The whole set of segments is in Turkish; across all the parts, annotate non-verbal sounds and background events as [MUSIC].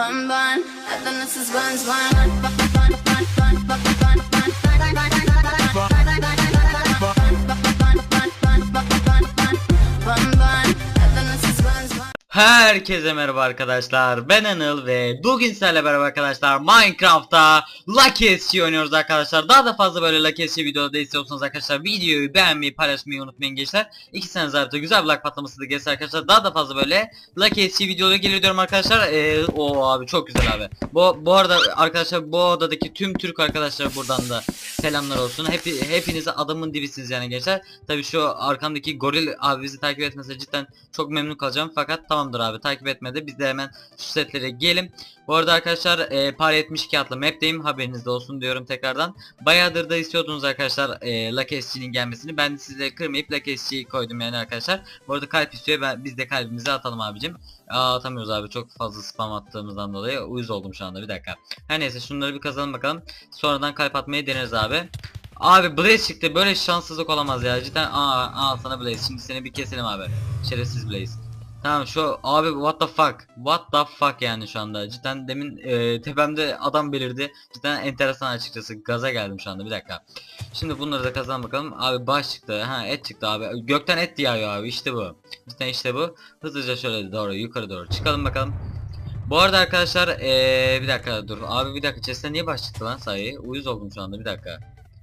bun bun. Happiness is buns bun. Bun, bun, bun, bun, bun, bun, bun, bun, bun, bun, bun, bun, bun, Herkese merhaba arkadaşlar. Ben Anıl ve bugün sizlerle beraber arkadaşlar Minecraft'ta Lucky SC oynuyoruz arkadaşlar. Daha da fazla böyle Lucky SC videoda istiyorsanız arkadaşlar videoyu beğenmeyi paylaşmayı unutmayın gençler. İkisiniz artı güzel bir like patlaması da gelsin arkadaşlar. Daha da fazla böyle Lucky SC videoları geliyor diyorum arkadaşlar. Ee, O abi çok güzel abi. Bu, bu arada arkadaşlar bu odadaki tüm Türk arkadaşlar buradan da selamlar olsun. Hepi, Hepinize adamın dibisiniz yani gençler. Tabi şu arkamdaki goril abi bizi takip etmese cidden çok memnun kalacağım. Fakat tamamdır abi. Takip etmedi biz de hemen şu setlere girelim bu arada arkadaşlar e, par 72 adlı map'teyim. Haberinizde olsun diyorum tekrardan. Bayağıdır da istiyordunuz arkadaşlar e, Lucky SC'nin gelmesini. Ben de size kırmayıp SC'yi koydum yani arkadaşlar. Bu arada kalp istiyor. Ben, biz de kalbimizi atalım abicim. Aa, atamıyoruz abi. Çok fazla spam attığımızdan dolayı uyuz oldum şu anda. Bir dakika. Her neyse şunları bir kazalım bakalım. Sonradan kalp atmayı deneriz abi. Abi Blaze çıktı. Böyle şanssızlık olamaz ya. Cidden aa, aa sana Blaze. Şimdi seni bir keselim abi. Şerefsiz Blaze Tamam şu abi what the fuck? What the fuck yani şu anda? Cidden demin e, tepemde adam belirdi. Cidden enteresan açıkçası. Gaza geldim şu anda. Bir dakika. Şimdi bunları da kazan bakalım. Abi baş çıktı. Ha et çıktı abi. Gökten et yağıyor abi. İşte bu. Cidden işte bu. Hızlıca şöyle doğru yukarı doğru çıkalım bakalım. Bu arada arkadaşlar ee, bir dakika dur. Abi bir dakika chest'e niye baş çıktı lan sahi uyuz oldum şu anda. Bir dakika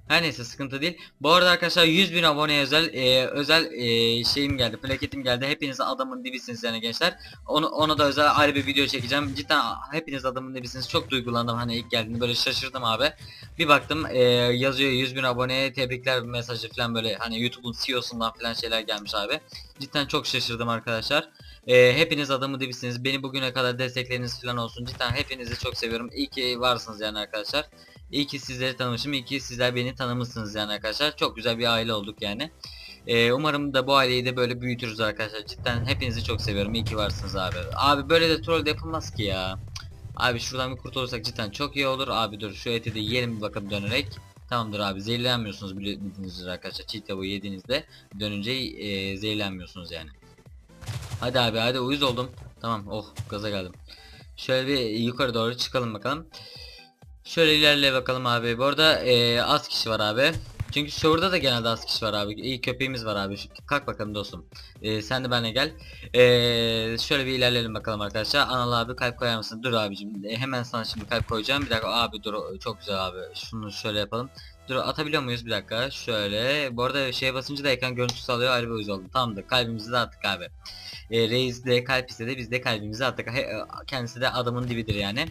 her neyse sıkıntı değil. Bu arada arkadaşlar 100 bin abone özel e, özel e, şeyim geldi. Plaketim geldi. Hepiniz adamın dibisiniz yani gençler. Onu ona da özel ayrı bir video çekeceğim. Cidden hepiniz adamın dibisiniz. Çok duygulandım hani ilk geldiğinde böyle şaşırdım abi. Bir baktım e, yazıyor 100 bin aboneye tebrikler mesajı falan böyle hani YouTube'un CEO'sundan falan şeyler gelmiş abi. Cidden çok şaşırdım arkadaşlar. E, hepiniz adamı dibisiniz. Beni bugüne kadar destekleriniz falan olsun. Cidden hepinizi çok seviyorum. İyi ki varsınız yani arkadaşlar. İyi ki sizleri tanımışım. İyi ki sizler beni tanımışsınız yani arkadaşlar. Çok güzel bir aile olduk yani. Ee, umarım da bu aileyi de böyle büyütürüz arkadaşlar. Cidden hepinizi çok seviyorum. İyi ki varsınız abi. Abi böyle de troll de yapılmaz ki ya. Abi şuradan bir kurtulursak cidden çok iyi olur. Abi dur şu eti de yiyelim bir bakalım dönerek. Tamamdır abi zehirlenmiyorsunuz bildiğiniz arkadaşlar. Çiğ tavuğu yediğinizde dönünce e, zehirlenmiyorsunuz yani. Hadi abi hadi uyuz oldum. Tamam oh gaza geldim. Şöyle bir yukarı doğru çıkalım bakalım. Şöyle ilerle bakalım abi. Bu arada eee, az kişi var abi. Çünkü şurada da genelde az kişi var abi. İyi köpeğimiz var abi. Kalk bakalım dostum. Eee, sen de benimle gel. Eee, şöyle bir ilerleyelim bakalım arkadaşlar. Anıl abi kalp koyar mısın? Dur abicim. E, hemen sana şimdi kalp koyacağım. Bir dakika abi dur. Çok güzel abi. Şunu şöyle yapalım. Dur atabiliyor muyuz? Bir dakika. Şöyle. Bu arada şeye basınca da ekran görüntüsü alıyor. Ayrı bir uyuz oldu. Tamamdır. Kalbimizi de attık abi. E, reis de kalp istedi. Biz de kalbimizi attık. He- e, kendisi de adamın dibidir yani.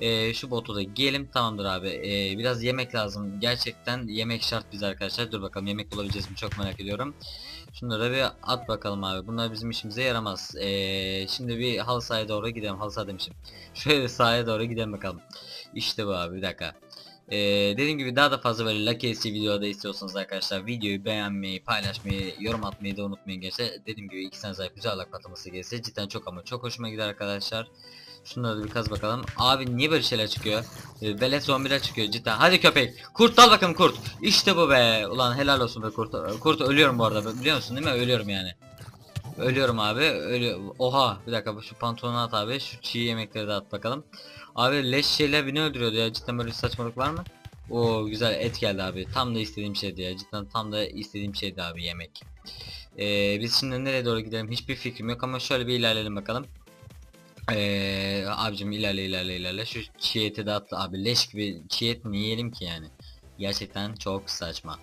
Ee, şu botu da giyelim tamamdır abi. Ee, biraz yemek lazım. Gerçekten yemek şart bize arkadaşlar. Dur bakalım yemek bulabileceğiz mi? Çok merak ediyorum. Şunları bir at bakalım abi. Bunlar bizim işimize yaramaz. Ee, şimdi bir halı sahaya doğru gidelim. Halı saha demişim. [LAUGHS] Şöyle sahaya doğru gidelim bakalım. İşte bu abi bir dakika. Ee, dediğim gibi daha da fazla böyle Lucky SC videoda istiyorsanız arkadaşlar videoyu beğenmeyi, paylaşmayı, yorum atmayı da unutmayın gençler. Dediğim gibi 2 sene sonra güzel like patlaması gelirse cidden çok ama çok hoşuma gider arkadaşlar. Şunları da bir kaz bakalım. Abi niye böyle şeyler çıkıyor? E, velet zombiler çıkıyor cidden. Hadi köpek. Kurt dal bakalım kurt. İşte bu be. Ulan helal olsun be kurt. Kurt ölüyorum bu arada. Biliyor musun değil mi? Ölüyorum yani. Ölüyorum abi. Ölü Oha. Bir dakika şu pantolonu at abi. Şu çiğ yemekleri de at bakalım. Abi leş şeyler beni öldürüyordu ya. Cidden böyle saçmalık var mı? Oo güzel et geldi abi. Tam da istediğim şeydi ya. Cidden tam da istediğim şeydi abi yemek. Ee, biz şimdi nereye doğru gidelim hiçbir fikrim yok ama şöyle bir ilerleyelim bakalım. Eee abicim ilerle ilerle ilerle. Şu çiğ de atla. Abi leş gibi çiğ et mi yiyelim ki yani? Gerçekten çok saçma.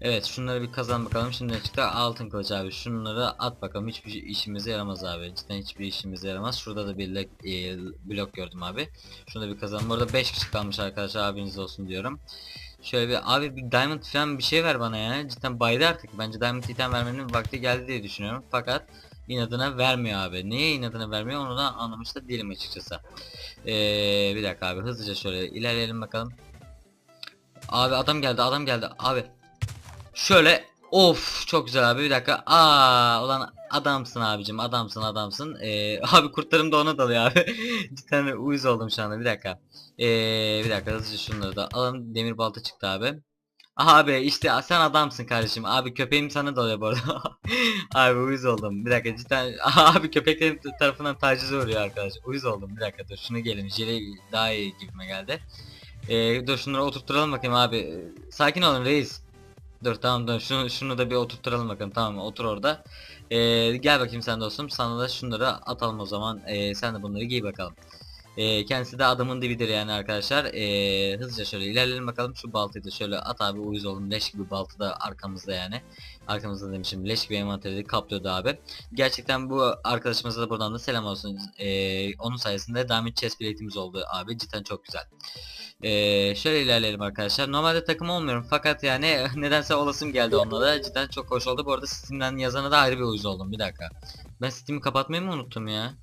Evet şunları bir kazan bakalım. Şimdi çıktı? Altın kılıç abi. Şunları at bakalım. Hiçbir işimize yaramaz abi. Cidden hiçbir işimize yaramaz. Şurada da bir e, blok gördüm abi. Şunu da bir kazan burada 5 kişi kalmış arkadaşlar. Abiniz olsun diyorum. Şöyle bir abi bir diamond falan bir şey ver bana ya. Cidden baydı artık. Bence diamond item vermenin vakti geldi diye düşünüyorum. Fakat inadına vermiyor abi. Niye inadına vermiyor onu da anlamış da değilim açıkçası. Ee, bir dakika abi hızlıca şöyle ilerleyelim bakalım. Abi adam geldi adam geldi abi. Şöyle of çok güzel abi bir dakika. Aa ulan adamsın abicim adamsın adamsın. Ee, [LAUGHS] abi kurtlarım da ona dalıyor abi. [LAUGHS] Cidden uyuz oldum şu anda bir dakika. Ee, bir dakika hızlıca şunları da alalım demir balta çıktı abi. Abi işte sen adamsın kardeşim. Abi köpeğim sana dalıyor bu arada. [LAUGHS] abi uyuz oldum. Bir dakika cidden [LAUGHS] abi köpeklerin tarafından taciz uğruyor arkadaş. Uyuz oldum. Bir dakika dur şunu gelin. Jeli daha iyi gibime geldi. Ee, dur şunları oturtturalım bakayım abi. Sakin olun reis. Dur tamam dur şunu, şunu da bir oturtturalım bakalım tamam otur orada. Ee, gel bakayım sen dostum sana da şunları atalım o zaman. Ee, sen de bunları giy bakalım. Ee, kendisi de adamın dibidir yani arkadaşlar. Ee, hızlıca şöyle ilerleyelim bakalım. Şu baltayı da şöyle at abi uyuz oğlum. Leş gibi baltı da arkamızda yani. Arkamızda demişim. Leş gibi envanteri kaplıyordu abi. Gerçekten bu arkadaşımıza da buradan da selam olsun. Ee, onun sayesinde Diamond Chest Plate'imiz oldu abi. Cidden çok güzel. Ee, şöyle ilerleyelim arkadaşlar. Normalde takım olmuyorum fakat yani [LAUGHS] nedense olasım geldi onunla da. Cidden çok hoş oldu. Bu arada Steam'den yazana da ayrı bir uyuz oldum. Bir dakika. Ben Steam'i kapatmayı mı unuttum ya?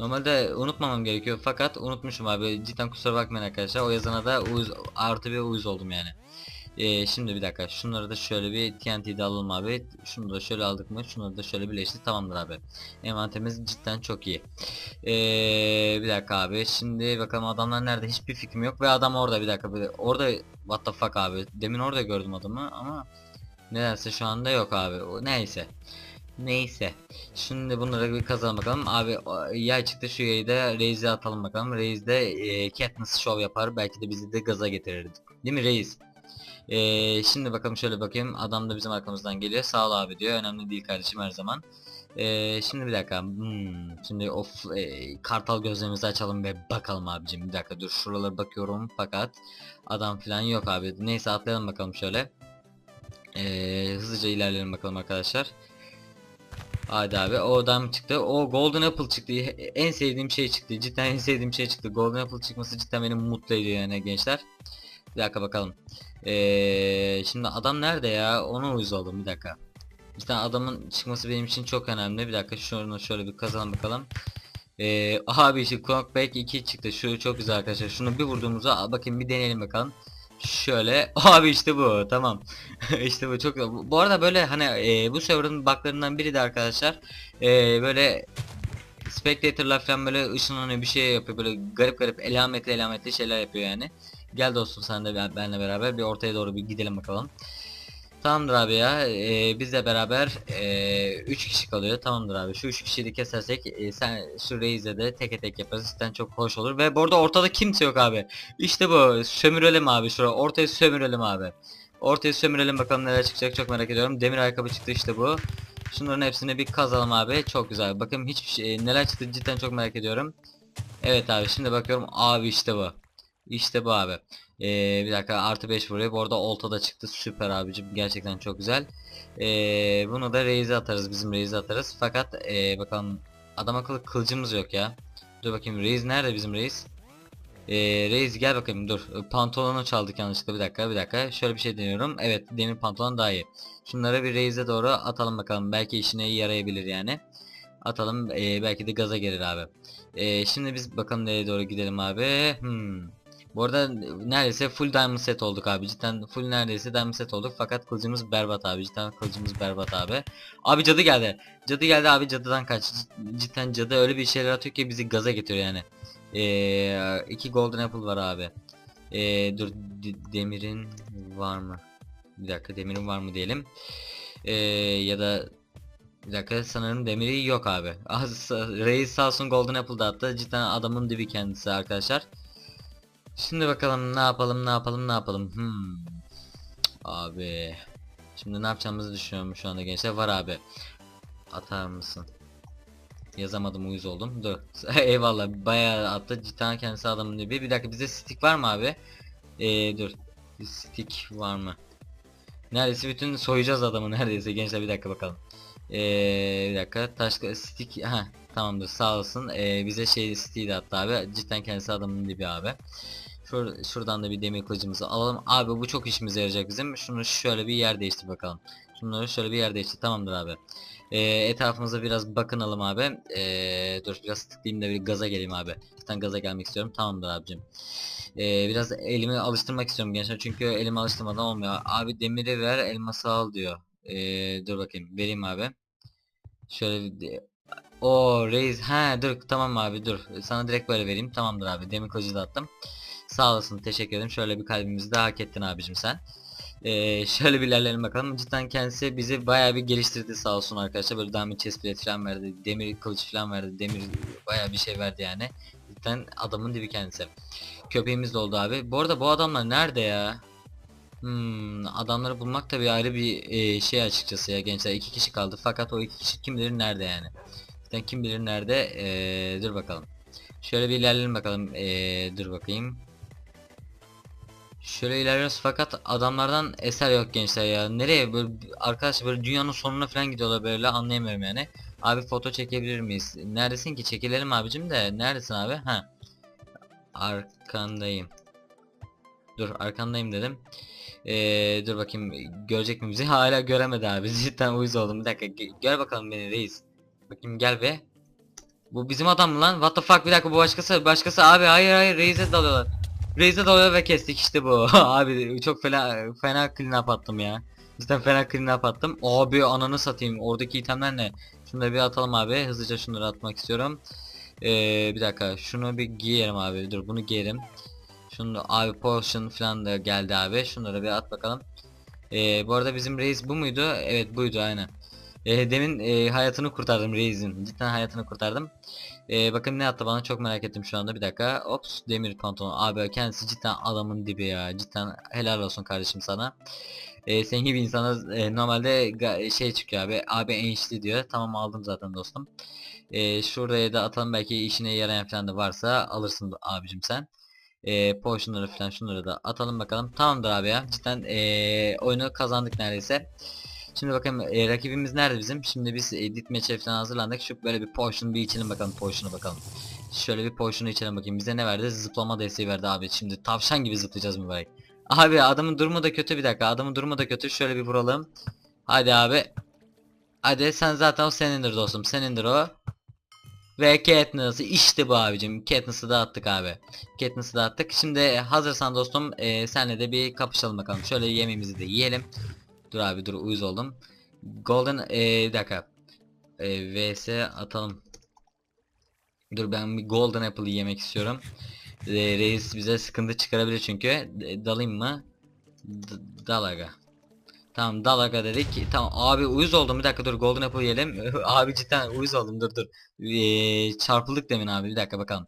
Normalde unutmamam gerekiyor fakat unutmuşum abi. Cidden kusura bakmayın arkadaşlar. O yazana da uyuz, artı bir uyuz oldum yani. Ee, şimdi bir dakika. Şunları da şöyle bir TNT'de alalım abi. Şunu da şöyle aldık mı? Şunları da şöyle birleşti. Tamamdır abi. Envanterimiz cidden çok iyi. Ee, bir dakika abi. Şimdi bakalım adamlar nerede? Hiçbir fikrim yok. Ve adam orada bir dakika. Bir- Orada what the fuck abi. Demin orada gördüm adamı ama nedense şu anda yok abi. Neyse. Neyse. Şimdi bunları bir kazalım bakalım. Abi yay çıktı şu yayı da Reis'e atalım bakalım. Reis de e, Katniss show yapar. Belki de bizi de gaza getirir. Değil mi Reis? E, şimdi bakalım şöyle bakayım. Adam da bizim arkamızdan geliyor. Sağ ol abi diyor. Önemli değil kardeşim her zaman. E, şimdi bir dakika. Hmm, şimdi of e, kartal gözlerimizi açalım ve bakalım abicim. Bir dakika dur şuralara bakıyorum fakat adam falan yok abi. Neyse atlayalım bakalım şöyle. E, hızlıca ilerleyelim bakalım arkadaşlar. Hadi abi o adam çıktı. O Golden Apple çıktı. En sevdiğim şey çıktı. Cidden en sevdiğim şey çıktı. Golden Apple çıkması cidden beni mutlu ediyor yani gençler. Bir dakika bakalım. Ee, şimdi adam nerede ya? Ona uyuz oldum bir dakika. Cidden adamın çıkması benim için çok önemli. Bir dakika şunu şöyle bir kazalım bakalım. Ee, abi işte Knockback 2 çıktı. Şu çok güzel arkadaşlar. Şunu bir vurduğumuzda bakayım bir deneyelim bakalım. Şöyle. [LAUGHS] Abi işte bu. Tamam. [LAUGHS] İşte bu. Çok bu arada böyle hani e, bu server'ın bug'larından biri de arkadaşlar e, böyle spectator'lar falan böyle ışınlanıyor bir şey yapıyor. Böyle garip garip elametli elametli şeyler yapıyor yani. Gel dostum sen de ben, benle beraber bir ortaya doğru bir gidelim bakalım Tamamdır abi ya. E, bizle beraber 3 kişi kalıyor. Tamamdır abi. Şu 3 kişiyi de kesersek e, sen şu Reis'e de teke tek yaparız. Cidden çok hoş olur. Ve bu arada ortada kimse yok abi. İşte bu. Sömürelim abi şuraya ortaya sömürelim abi. Ortaya sömürelim. Bakalım neler çıkacak. Çok merak ediyorum. Demir ayakkabı çıktı işte bu. Şunların hepsini bir kazalım abi. Çok güzel. Bakın hiçbir şey neler çıktı cidden çok merak ediyorum. Evet abi şimdi bakıyorum. Abi işte bu İşte bu abi ee, bir dakika artı 5 vuruyor. Bu arada olta da çıktı. Süper abicim. Gerçekten çok güzel. Ee, bunu da Reis'e atarız. Bizim Reis'e atarız. Fakat ee, bakalım adam akıllı kılıcımız yok ya. Dur bakayım Reis nerede bizim Reis? Ee, Reis gel bakayım dur. Pantolonu çaldık yanlışlıkla bir dakika bir dakika. Şöyle bir şey deniyorum. Evet demir pantolon daha iyi. Şunları bir Reis'e doğru atalım bakalım. Belki işine yarayabilir yani. Atalım ee, belki de gaza gelir abi. Ee, şimdi biz bakalım nereye doğru gidelim abi. Hmm. Bu arada neredeyse full diamond set olduk abi. Cidden full neredeyse diamond set olduk. Fakat kılıcımız berbat abi. Cidden kılıcımız berbat abi. Abi cadı geldi. Cadı geldi abi cadıdan kaç. Cid- Cidden cadı öyle bir şeyler atıyor ki bizi gaza getiriyor yani. Ee, iki golden apple var abi. Ee, dur de- demirin var mı? Bir dakika demirin var mı diyelim. Ee, ya da bir dakika sanırım demiri yok abi. [LAUGHS] Reis sağ olsun golden apple da attı. Cidden adamın dibi kendisi arkadaşlar. Şimdi bakalım ne yapalım ne yapalım ne yapalım. Hmm. Abi. Şimdi ne yapacağımızı düşünüyorum şu anda gençler. Var abi. Atar mısın? Yazamadım uyuz oldum. Dur. [LAUGHS] Eyvallah bayağı attı. Cidden kendisi adamın dibi. Bir dakika bize stick var mı abi? Ee, dur. Bir stick var mı? Neredeyse bütün soyacağız adamı neredeyse gençler bir dakika bakalım. Ee, bir dakika taş stick ha tamamdır sağ olsun ee, bize şey stick de attı abi cidden kendisi adamın dibi abi. Şur şuradan da bir demir kılıcımızı alalım. Abi bu çok işimize yarayacak bizim. Şunu şöyle bir yer değiştir bakalım. Şunları şöyle bir yer değiştir. Tamamdır abi. Ee, etrafımıza biraz bakınalım abi. Ee, dur biraz tıklayayım da bir gaza geleyim abi. Zaten gaza gelmek istiyorum. Tamamdır abicim. Ee, biraz elimi alıştırmak istiyorum gençler. Çünkü elimi alıştırmadan olmuyor. Abi demiri ver elması al diyor. Ee, dur bakayım. Vereyim abi. Şöyle bir... O reis ha dur tamam abi dur sana direkt böyle vereyim tamamdır abi demir kılıcı da attım Sağ olasın teşekkür ederim. Şöyle bir kalbimizi de hak ettin abicim sen. Ee, [LAUGHS] şöyle bir ilerleyelim bakalım. Cidden kendisi bizi bayağı bir geliştirdi sağ olsun arkadaşlar. Böyle diamond chest plate falan verdi. Demir kılıç falan verdi. Demir bayağı bir şey verdi yani. Cidden adamın dibi kendisi. Köpeğimiz de oldu abi. Bu arada bu adamlar nerede ya? Hmm, adamları bulmak da bir ayrı bir e, şey açıkçası ya gençler. iki kişi kaldı fakat o iki kişi kim bilir nerede yani. Cidden kim bilir nerede. Ee, dur bakalım. Şöyle bir ilerleyelim bakalım. Ee, dur bakayım. Şöyle ilerliyoruz fakat adamlardan eser yok gençler ya. Nereye böyle arkadaşlar böyle dünyanın sonuna falan gidiyorlar böyle anlayamıyorum yani. Abi foto çekebilir miyiz? Neredesin ki? Çekilelim abicim de. Neredesin abi? Ha. Arkandayım. Dur arkandayım dedim. Ee, dur bakayım görecek mi bizi? Hala göremedi abi. [LAUGHS] Cidden uyuz oldum. Bir dakika ge- gel bakalım beni reis. Bakayım gel be. Bu bizim adam mı lan? What the fuck bir dakika bu başkası başkası abi hayır hayır reise dalıyorlar. Reise dalıyor ve kestik işte bu. [LAUGHS] abi çok fena fena clean up attım ya. Cidden fena clean up attım. Abi ananı satayım. Oradaki itemler ne? Şunları bir atalım abi. Hızlıca şunları atmak istiyorum. Ee, bir dakika şunu bir giyerim abi. Dur bunu giyerim. Şunu abi potion falan da geldi abi. Şunları bir at bakalım. Ee, bu arada bizim reis bu muydu? Evet buydu aynen. Ee, demin e, hayatını kurtardım reisin. Cidden hayatını kurtardım. Ee, bakın ne attı bana çok merak ettim şu anda bir dakika. Ops demir pantolon. Abi kendisi cidden adamın dibi ya. Cidden helal olsun kardeşim sana. Ee, senin gibi insana e, normalde şey çıkıyor abi. Abi enişli diyor. Tamam aldım zaten dostum. Ee, şuraya da atalım belki işine yarayan falan da varsa alırsın abicim sen. Ee, potionları falan şunları da atalım bakalım. Tamamdır abi ya. Cidden ee, oyunu kazandık neredeyse. Şimdi bakalım e, rakibimiz nerede bizim? Şimdi biz e, dit match'e falan hazırlandık. Şu böyle bir potion bir içelim bakalım potion'a bakalım. Şöyle bir potion'u içelim bakayım. Bize ne verdi? Zıplama desteği verdi abi. Şimdi tavşan gibi zıplayacağız mübarek. Abi adamın durumu da kötü bir dakika. Adamın durumu da kötü. Şöyle bir vuralım. Hadi abi. Hadi sen zaten o senindir dostum. Senindir o. Ve Katniss'ı işte bu abicim. Katniss'ı da attık abi. Katniss'ı da attık. Şimdi hazırsan dostum e, senle de bir kapışalım bakalım. Şöyle yemeğimizi de yiyelim. Dur abi dur uyuz oldum. Golden e, bir dakika. E, vs atalım. Dur ben bir Golden Apple yemek istiyorum. E, reis bize sıkıntı çıkarabilir çünkü. E, dalayım mı? D dalaga. Tamam dalaga dedik. Tamam abi uyuz oldum bir dakika dur Golden Apple yiyelim. [LAUGHS] abi cidden uyuz oldum dur dur. E, çarpıldık demin abi bir dakika bakalım.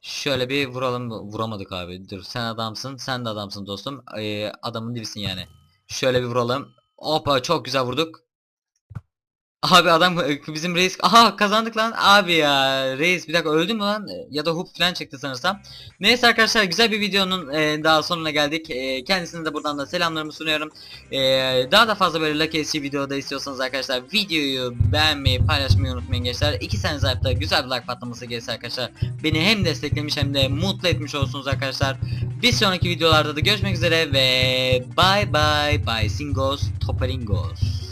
Şöyle bir vuralım vuramadık abi. Dur sen adamsın sen de adamsın dostum. E, adamın dibisin yani. Şöyle bir vuralım. Hoppa çok güzel vurduk. Abi adam bizim reis aha kazandık lan. Abi ya reis bir dakika öldü mü lan? Ya da hoop falan çıktı sanırsam. Neyse arkadaşlar güzel bir videonun e, daha sonuna geldik. E, kendisine de buradan da selamlarımı sunuyorum. E, daha da fazla böyle Lucky SC videoda istiyorsanız arkadaşlar videoyu beğenmeyi paylaşmayı unutmayın gençler. 2 sene zarfta güzel bir like patlaması gelirse arkadaşlar beni hem desteklemiş hem de mutlu etmiş olsunuz arkadaşlar. Bir sonraki videolarda da görüşmek üzere ve bye bye bye singos toparingos